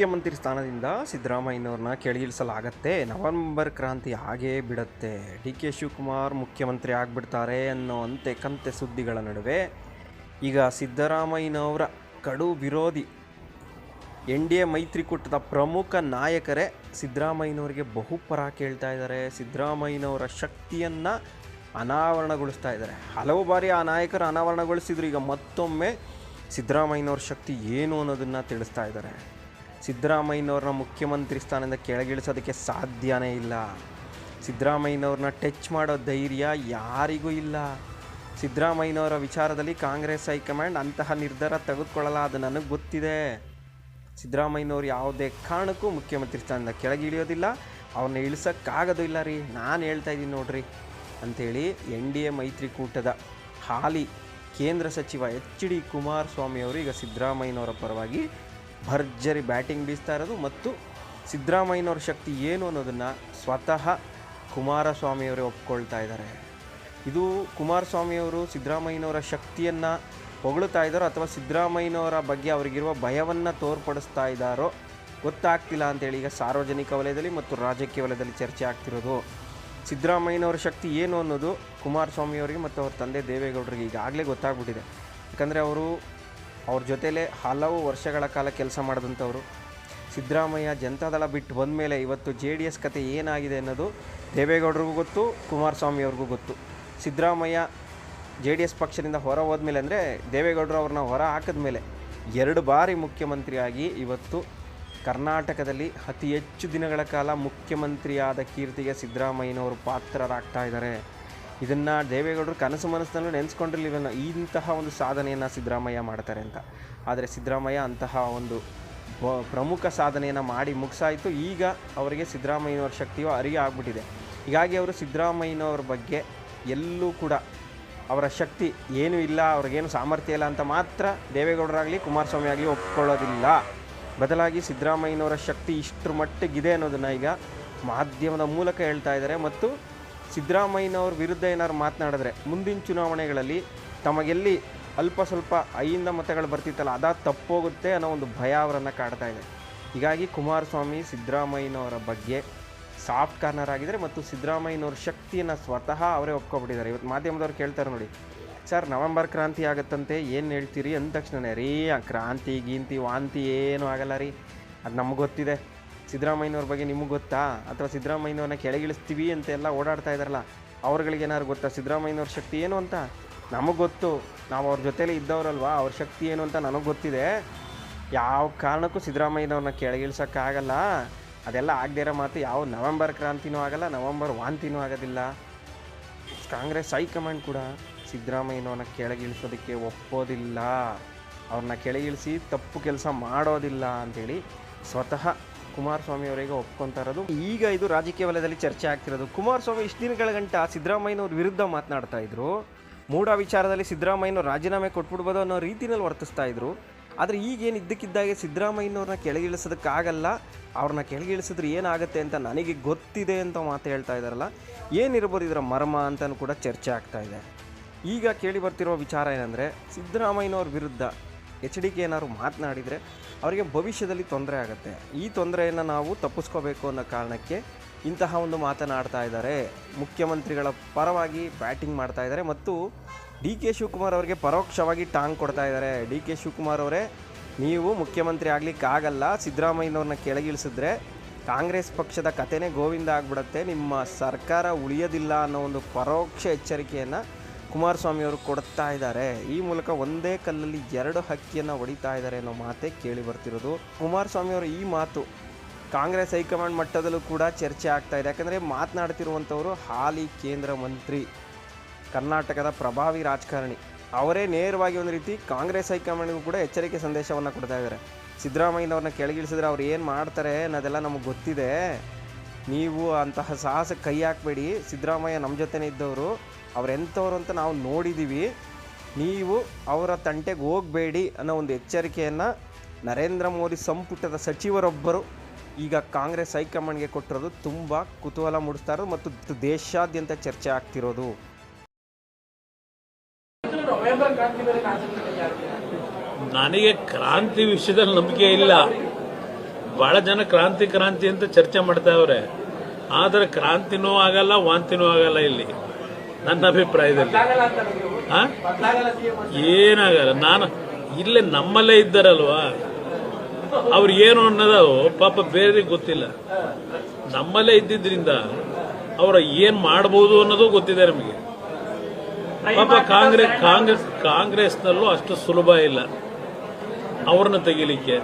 ಮುಖ್ಯಮಂತ್ರಿ ಸ್ಥಾನದಿಂದ ಸಿದ್ದರಾಮಯ್ಯನವ್ರನ್ನ ಕೆಳಗಿಳಿಸಲಾಗತ್ತೆ. ನವೆಂಬರ್ ಕ್ರಾಂತಿ ಹಾಗೇ ಬಿಡುತ್ತೆ. ಡಿ ಕೆ ಶಿವಕುಮಾರ್ ಮುಖ್ಯಮಂತ್ರಿ ಆಗಿಬಿಡ್ತಾರೆ ಅನ್ನೋವಂತೆ ಕಂತೆ ಸುದ್ದಿಗಳ ನಡುವೆ. ಈಗ ಸಿದ್ದರಾಮಯ್ಯನವರ ಕಡು ವಿರೋಧಿ ಎನ್ ಡಿ ಎ ಮೈತ್ರಿಕೂಟದ ಪ್ರಮುಖ ನಾಯಕರೇ ಸಿದ್ದರಾಮಯ್ಯನವರಿಗೆ ಬಹುಪರ ಕೇಳ್ತಾ ಇದ್ದಾರೆ. ಸಿದ್ದರಾಮಯ್ಯನವರ ಶಕ್ತಿಯನ್ನು ಅನಾವರಣಗೊಳಿಸ್ತಾ ಇದ್ದಾರೆ. ಹಲವು ಬಾರಿ ಆ ನಾಯಕರು ಅನಾವರಣಗೊಳಿಸಿದ್ರು. ಈಗ ಮತ್ತೊಮ್ಮೆ ಸಿದ್ದರಾಮಯ್ಯನವ್ರ ಶಕ್ತಿ ಏನು ಅನ್ನೋದನ್ನು ತಿಳಿಸ್ತಾ ಇದ್ದಾರೆ. ಸಿದ್ದರಾಮಯ್ಯನವ್ರನ್ನ ಮುಖ್ಯಮಂತ್ರಿ ಸ್ಥಾನದಿಂದ ಕೆಳಗಿಳಿಸೋದಕ್ಕೆ ಸಾಧ್ಯನೇ ಇಲ್ಲ. ಸಿದ್ದರಾಮಯ್ಯನವ್ರನ್ನ ಟಚ್ ಮಾಡೋ ಧೈರ್ಯ ಯಾರಿಗೂ ಇಲ್ಲ. ಸಿದ್ದರಾಮಯ್ಯನವರ ವಿಚಾರದಲ್ಲಿ ಕಾಂಗ್ರೆಸ್ ಹೈಕಮಾಂಡ್ ಅಂತಹ ನಿರ್ಧಾರ ತೆಗೆದುಕೊಳ್ಳಲ್ಲ ಅದು ನನಗೆ ಗೊತ್ತಿದೆ. ಸಿದ್ದರಾಮಯ್ಯನವರು ಯಾವುದೇ ಕಾರಣಕ್ಕೂ ಮುಖ್ಯಮಂತ್ರಿ ಸ್ಥಾನದಿಂದ ಕೆಳಗೆ ಇಳಿಯೋದಿಲ್ಲ ಅವ್ರನ್ನ ಇಳಿಸೋಕ್ಕಾಗೋದು ಇಲ್ಲ ರೀ. ನಾನು ಹೇಳ್ತಾ ಇದ್ದೀನಿ ನೋಡ್ರಿ ಅಂಥೇಳಿ ಎನ್ ಡಿ ಎ ಮೈತ್ರಿಕೂಟದ ಹಾಲಿ ಕೇಂದ್ರ ಸಚಿವ ಎಚ್ ಡಿ ಕುಮಾರಸ್ವಾಮಿ ಅವರು ಈಗ ಸಿದ್ದರಾಮಯ್ಯನವರ ಪರವಾಗಿ ಭರ್ಜರಿ ಬ್ಯಾಟಿಂಗ್ ಬೀಸ್ತಾ ಇರೋದು ಮತ್ತು ಸಿದ್ದರಾಮಯ್ಯನವ್ರ ಶಕ್ತಿ ಏನು ಅನ್ನೋದನ್ನು ಸ್ವತಃ ಕುಮಾರಸ್ವಾಮಿಯವರೇ ಒಪ್ಕೊಳ್ತಾ ಇದ್ದಾರೆ. ಇದು ಕುಮಾರಸ್ವಾಮಿಯವರು ಸಿದ್ದರಾಮಯ್ಯನವರ ಶಕ್ತಿಯನ್ನು ಹೊಗಳುತ್ತಾ ಇದ್ದಾರೋ ಅಥವಾ ಸಿದ್ದರಾಮಯ್ಯನವರ ಬಗ್ಗೆ ಅವರಿಗಿರುವ ಭಯವನ್ನು ತೋರ್ಪಡಿಸ್ತಾ ಇದ್ದಾರೋ ಗೊತ್ತಾಗ್ತಿಲ್ಲ ಅಂತೇಳಿ ಈಗ ಸಾರ್ವಜನಿಕ ವಲಯದಲ್ಲಿ ಮತ್ತು ರಾಜಕೀಯ ವಲಯದಲ್ಲಿ ಚರ್ಚೆ ಆಗ್ತಿರೋದು. ಸಿದ್ದರಾಮಯ್ಯನವರ ಶಕ್ತಿ ಏನು ಅನ್ನೋದು ಕುಮಾರಸ್ವಾಮಿಯವರಿಗೆ ಮತ್ತು ಅವ್ರ ತಂದೆ ದೇವೇಗೌಡರಿಗೆ ಈಗಾಗಲೇ ಗೊತ್ತಾಗ್ಬಿಟ್ಟಿದೆ. ಯಾಕಂದರೆ ಅವರು ಅವ್ರ ಜೊತೆಲೇ ಹಲವು ವರ್ಷಗಳ ಕಾಲ ಕೆಲಸ ಮಾಡಿದಂಥವ್ರು. ಸಿದ್ದರಾಮಯ್ಯ ಜನತಾದಳ ಬಿಟ್ಟು ಬಂದ ಮೇಲೆ ಇವತ್ತು ಜೆ ಡಿ ಎಸ್ ಕತೆ ಏನಾಗಿದೆ ಅನ್ನೋದು ದೇವೇಗೌಡರಿಗೂ ಗೊತ್ತು ಕುಮಾರಸ್ವಾಮಿ ಅವ್ರಿಗೂ ಗೊತ್ತು. ಸಿದ್ದರಾಮಯ್ಯ ಜೆ ಡಿ ಎಸ್ ಪಕ್ಷದಿಂದ ಹೊರ ಹೋದ್ಮೇಲೆ ಅಂದರೆ ದೇವೇಗೌಡರು ಅವ್ರನ್ನ ಹೊರ ಹಾಕಿದ ಮೇಲೆ ಎರಡು ಬಾರಿ ಮುಖ್ಯಮಂತ್ರಿಯಾಗಿ ಇವತ್ತು ಕರ್ನಾಟಕದಲ್ಲಿ ಅತಿ ಹೆಚ್ಚು ದಿನಗಳ ಕಾಲ ಮುಖ್ಯಮಂತ್ರಿಯಾದ ಕೀರ್ತಿಗೆ ಸಿದ್ದರಾಮಯ್ಯನವರು ಪಾತ್ರರಾಗ್ತಾ ಇದ್ದಾರೆ. ಇದನ್ನು ದೇವೇಗೌಡರು ಕನಸು ಮನಸ್ಸಿನಲ್ಲೂ ನೆನೆಸ್ಕೊಂಡಿರಲಿಲ್ಲ. ಇಂತಹ ಒಂದು ಸಾಧನೆಯನ್ನು ಸಿದ್ದರಾಮಯ್ಯ ಮಾಡ್ತಾರೆ ಅಂತ. ಆದರೆ ಸಿದ್ದರಾಮಯ್ಯ ಅಂತಹ ಒಂದು ಪ್ರಮುಖ ಸಾಧನೆಯನ್ನು ಮಾಡಿ ಮುಗಿಸಾಯಿತು. ಈಗ ಅವರಿಗೆ ಸಿದ್ದರಾಮಯ್ಯನವರ ಶಕ್ತಿಯು ಅರಿವು ಆಗಿಬಿಟ್ಟಿದೆ. ಹೀಗಾಗಿ ಅವರು ಸಿದ್ದರಾಮಯ್ಯನವ್ರ ಬಗ್ಗೆ ಎಲ್ಲೂ ಕೂಡ ಅವರ ಶಕ್ತಿ ಏನೂ ಇಲ್ಲ, ಅವ್ರಿಗೇನು ಸಾಮರ್ಥ್ಯ ಇಲ್ಲ ಅಂತ ಮಾತ್ರ ದೇವೇಗೌಡರಾಗಲಿ, ಕುಮಾರಸ್ವಾಮಿ ಆಗಲಿ ಒಪ್ಕೊಳ್ಳೋದಿಲ್ಲ. ಬದಲಾಗಿ ಸಿದ್ದರಾಮಯ್ಯನವರ ಶಕ್ತಿ ಇಷ್ಟರ ಮಟ್ಟಿಗಿದೆ ಅನ್ನೋದನ್ನು ಈಗ ಮಾಧ್ಯಮದ ಮೂಲಕ ಹೇಳ್ತಾ ಇದ್ದಾರೆ. ಮತ್ತು ಸಿದ್ದರಾಮಯ್ಯನವ್ರ ವಿರುದ್ಧ ಏನಾದ್ರು ಮಾತನಾಡಿದ್ರೆ ಮುಂದಿನ ಚುನಾವಣೆಗಳಲ್ಲಿ ತಮಗೆಲ್ಲಿ ಅಲ್ಪ ಸ್ವಲ್ಪ ಐಯಿಂದ ಮತಗಳು ಬರ್ತಿತ್ತಲ್ಲ ಅದ ತಪ್ಪೋಗುತ್ತೆ ಅನ್ನೋ ಒಂದು ಭಯ ಅವರನ್ನು ಕಾಡ್ತಾ ಇದೆ. ಹೀಗಾಗಿ ಕುಮಾರಸ್ವಾಮಿ, ಸಿದ್ದರಾಮಯ್ಯನವರ ಬಗ್ಗೆ ಸಾಫ್ಟ್ ಕಾರ್ನರ್ ಆಗಿದ್ದಾರೆ ಮತ್ತು ಸಿದ್ದರಾಮಯ್ಯನವ್ರ ಶಕ್ತಿಯನ್ನು ಸ್ವತಃ ಅವರೇ ಒಪ್ಕೊಬಿಟ್ಟಿದ್ದಾರೆ. ಇವತ್ತು ಮಾಧ್ಯಮದವ್ರು ಕೇಳ್ತಾರೆ ನೋಡಿ, ಸರ್ ನವೆಂಬರ್ ಕ್ರಾಂತಿ ಆಗುತ್ತಂತೆ, ಏನು ಹೇಳ್ತೀರಿ ಅಂದ ತಕ್ಷಣ ರೀ ಆ ಕ್ರಾಂತಿ, ಗೀಂತಿ, ವಾಂತಿ ಏನೂ ಆಗಲ್ಲ ರೀ, ಅದು ನಮ್ಗೆ ಗೊತ್ತಿದೆ. ಸಿದ್ದರಾಮಯ್ಯನವ್ರ ಬಗ್ಗೆ ನಿಮಗೆ ಗೊತ್ತಾ? ಅಥವಾ ಸಿದ್ದರಾಮಯ್ಯನವ್ರನ್ನ ಕೆಳಗಿಳಿಸ್ತೀವಿ ಅಂತೆಲ್ಲ ಓಡಾಡ್ತಾ ಇದ್ದಾರಲ್ಲ ಅವ್ರುಗಳಿಗೆ ಏನಾದ್ರು ಗೊತ್ತಾ? ಸಿದ್ದರಾಮಯ್ಯನವ್ರ ಶಕ್ತಿ ಏನು ಅಂತ? ನಮಗೆ ಗೊತ್ತು. ನಾವು ಅವ್ರ ಜೊತೆಲೇ ಇದ್ದವರಲ್ವಾ? ಅವ್ರ ಶಕ್ತಿ ಏನು ಅಂತ ನನಗೆ ಗೊತ್ತಿದೆ. ಯಾವ ಕಾರಣಕ್ಕೂ ಸಿದ್ದರಾಮಯ್ಯನವ್ರನ್ನ ಕೆಳಗಿಳಿಸೋಕ್ಕಾಗಲ್ಲ ಅದೆಲ್ಲ ಆಗದೇ ಇರೋ ಮಾತು ಯಾವ ನವೆಂಬರ್ ಕ್ರಾಂತಿನೂ ಆಗಲ್ಲ, ನವೆಂಬರ್ ವಾಂತಿನೂ ಆಗೋದಿಲ್ಲ. ಕಾಂಗ್ರೆಸ್ ಹೈಕಮಾಂಡ್ ಕೂಡ ಸಿದ್ದರಾಮಯ್ಯನವ್ರನ್ನ ಕೆಳಗಿಳಿಸೋದಕ್ಕೆ ಒಪ್ಪೋದಿಲ್ಲ. ಅವ್ರನ್ನ ಕೆಳಗಿಳಿಸಿ ತಪ್ಪು ಕೆಲಸ ಮಾಡೋದಿಲ್ಲ ಅಂಥೇಳಿ ಸ್ವತಃ ಕುಮಾರಸ್ವಾಮಿ ಅವರಿಗೆ ಒಪ್ಕೊಂತಾ ಇರೋದು. ಈಗ ಇದು ರಾಜಕೀಯ ವಲಯದಲ್ಲಿ ಚರ್ಚೆ ಆಗ್ತಿರೋದು. ಕುಮಾರಸ್ವಾಮಿ ಇಷ್ಟು ದಿನಗಳ ಗಂಟ ಸಿದ್ದರಾಮಯ್ಯನವ್ರ ವಿರುದ್ಧ ಮಾತನಾಡ್ತಾ ಇದ್ರು. ಮೂಢ ವಿಚಾರದಲ್ಲಿ ಸಿದ್ದರಾಮಯ್ಯನವ್ರು ರಾಜೀನಾಮೆ ಕೊಟ್ಬಿಡ್ಬೋದು ಅನ್ನೋ ರೀತಿಯಲ್ಲಿ ವರ್ತಿಸ್ತಾ ಇದ್ರು. ಆದರೆ ಈಗೇನು ಇದ್ದಕ್ಕಿದ್ದಾಗೆ ಸಿದ್ದರಾಮಯ್ಯನವ್ರನ್ನ ಕೆಳಗಿಳಿಸೋದಕ್ಕಾಗಲ್ಲ. ಅವ್ರನ್ನ ಕೆಳಗಿಳಿಸಿದ್ರೆ ಏನಾಗುತ್ತೆ ಅಂತ ನನಗೆ ಗೊತ್ತಿದೆ ಅಂತ ಮಾತು ಹೇಳ್ತಾ ಇದ್ದಾರಲ್ಲ. ಏನಿರ್ಬೋದು ಇದರ ಮರ್ಮ ಅಂತಲೂ ಕೂಡ ಚರ್ಚೆ ಆಗ್ತಾ ಇದೆ. ಈಗ ಕೇಳಿ ಬರ್ತಿರೋ ವಿಚಾರ ಏನಂದರೆ, ಸಿದ್ದರಾಮಯ್ಯನವ್ರ ವಿರುದ್ಧ ಎಚ್ ಡಿ ಕೆ ಏನಾದ್ರು ಮಾತನಾಡಿದರೆ ಅವರಿಗೆ ಭವಿಷ್ಯದಲ್ಲಿ ತೊಂದರೆ ಆಗುತ್ತೆ. ಈ ತೊಂದರೆಯನ್ನು ನಾವು ತಪ್ಪಿಸ್ಕೋಬೇಕು ಅನ್ನೋ ಕಾರಣಕ್ಕೆ ಇಂತಹ ಒಂದು ಮಾತನಾಡ್ತಾ ಇದ್ದಾರೆ. ಮುಖ್ಯಮಂತ್ರಿಗಳ ಪರವಾಗಿ ಬ್ಯಾಟಿಂಗ್ ಮಾಡ್ತಾ ಇದ್ದಾರೆ ಮತ್ತು ಡಿ ಕೆ ಶಿವಕುಮಾರ್ ಅವರಿಗೆ ಪರೋಕ್ಷವಾಗಿ ಟಾಂಗ್ ಕೊಡ್ತಾ ಇದ್ದಾರೆ. ಡಿ ಕೆ ಶಿವಕುಮಾರ್ ಅವರೇ, ನೀವು ಮುಖ್ಯಮಂತ್ರಿ ಆಗ್ಲಿಕ್ಕಾಗಲ್ಲ ಸಿದ್ದರಾಮಯ್ಯನವ್ರನ್ನ ಕೆಳಗಿಳಿಸಿದ್ರೆ ಕಾಂಗ್ರೆಸ್ ಪಕ್ಷದ ಕತೆನೇ ಗೋವಿಂದ ಆಗ್ಬಿಡತ್ತೆ. ನಿಮ್ಮ ಸರ್ಕಾರ ಉಳಿಯೋದಿಲ್ಲ ಅನ್ನೋ ಒಂದು ಪರೋಕ್ಷ ಎಚ್ಚರಿಕೆಯನ್ನು ಕುಮಾರಸ್ವಾಮಿ ಅವರು ಕೊಡ್ತಾ ಇದ್ದಾರೆ. ಈ ಮೂಲಕ ಒಂದೇ ಕಲ್ಲಲ್ಲಿ ಎರಡು ಹಕ್ಕಿಯನ್ನು ಹೊಡಿತಾ ಇದ್ದಾರೆ ಅನ್ನೋ ಮಾತೇ ಕೇಳಿ ಬರ್ತಿರೋದು. ಕುಮಾರಸ್ವಾಮಿ ಅವರ ಈ ಮಾತು ಕಾಂಗ್ರೆಸ್ ಹೈಕಮಾಂಡ್ ಮಟ್ಟದಲ್ಲೂ ಕೂಡ ಚರ್ಚೆ ಆಗ್ತಾ ಇದೆ. ಯಾಕಂದರೆ ಮಾತನಾಡ್ತಿರುವಂಥವರು ಹಾಲಿ ಕೇಂದ್ರ ಮಂತ್ರಿ, ಕರ್ನಾಟಕದ ಪ್ರಭಾವಿ ರಾಜಕಾರಣಿ. ಅವರೇ ನೇರವಾಗಿ ಒಂದು ರೀತಿ ಕಾಂಗ್ರೆಸ್ ಹೈಕಮಾಂಡ್ಗೂ ಕೂಡ ಎಚ್ಚರಿಕೆ ಸಂದೇಶವನ್ನು ಕೊಡ್ತಾ ಇದ್ದಾರೆ. ಸಿದ್ದರಾಮಯ್ಯನವ್ರನ್ನ ಕೆಳಗಿಳಿಸಿದ್ರೆ ಅವ್ರು ಏನು ಮಾಡ್ತಾರೆ ಅನ್ನೋದೆಲ್ಲ ನಮಗೆ ಗೊತ್ತಿದೆ. ನೀವು ಅಂತಹ ಸಾಹಸ ಕೈ ಹಾಕಬೇಡಿ. ಸಿದ್ದರಾಮಯ್ಯ ನಮ್ಮ ಜೊತೆನೇ ಇದ್ದವರು. ಅವ್ರು ಎಂಥವ್ರು ಅಂತ ನಾವು ನೋಡಿದ್ದೀವಿ ನೀವು ಅವರ ತಂಟೆಗೆ ಹೋಗಬೇಡಿ ಅನ್ನೋ ಒಂದು ಎಚ್ಚರಿಕೆಯನ್ನು ನರೇಂದ್ರ ಮೋದಿ ಸಂಪುಟದ ಸಚಿವರೊಬ್ಬರು ಈಗ ಕಾಂಗ್ರೆಸ್ ಹೈಕಮಾಂಡ್ಗೆ ಕೊಟ್ಟಿರೋದು ತುಂಬ ಕುತೂಹಲ ಮೂಡಿಸ್ತಾ ಇರೋದು ಮತ್ತು ದೇಶಾದ್ಯಂತ ಚರ್ಚೆ ಆಗ್ತಿರೋದು. ನನಗೆ ಕ್ರಾಂತಿ ವಿಷಯದಲ್ಲಿ ನಂಬಿಕೆ ಇಲ್ಲ. ಬಹಳ ಜನ ಕ್ರಾಂತಿ ಕ್ರಾಂತಿ ಅಂತ ಚರ್ಚೆ ಮಾಡ್ತಾವ್ರೆ ಆದ್ರೆ ಕ್ರಾಂತಿನೂ ಆಗಲ್ಲ, ವಾಂತಿನೂ ಆಗಲ್ಲ ಇಲ್ಲಿ, ನನ್ನ ಅಭಿಪ್ರಾಯದಲ್ಲಿ? ಏನಾಗಲ್ಲ, ನಾನು ಇಲ್ಲೇ ನಮ್ಮಲ್ಲೇ ಇದ್ದಾರಲ್ವಾ? ಅವ್ರು ಏನು ಅನ್ನೋದು ಪಾಪ ಬೇರೆ ಗೊತ್ತಿಲ್ಲ. ನಮ್ಮಲ್ಲೇ ಇದ್ದಿದ್ರಿಂದ ಅವ್ರ ಏನ್ ಮಾಡಬಹುದು ಅನ್ನೋದು ಗೊತ್ತಿದೆ ನಮಗೆ. ಪಾಪ ಕಾಂಗ್ರೆಸ್ ಕಾಂಗ್ರೆಸ್, ಕಾಂಗ್ರೆಸ್ನಲ್ಲೂ ಅಷ್ಟು ಸುಲಭ ಇಲ್ಲ. ಅವ್ರನ್ನ ತೆಗಿಲಿಕ್ಕೆ.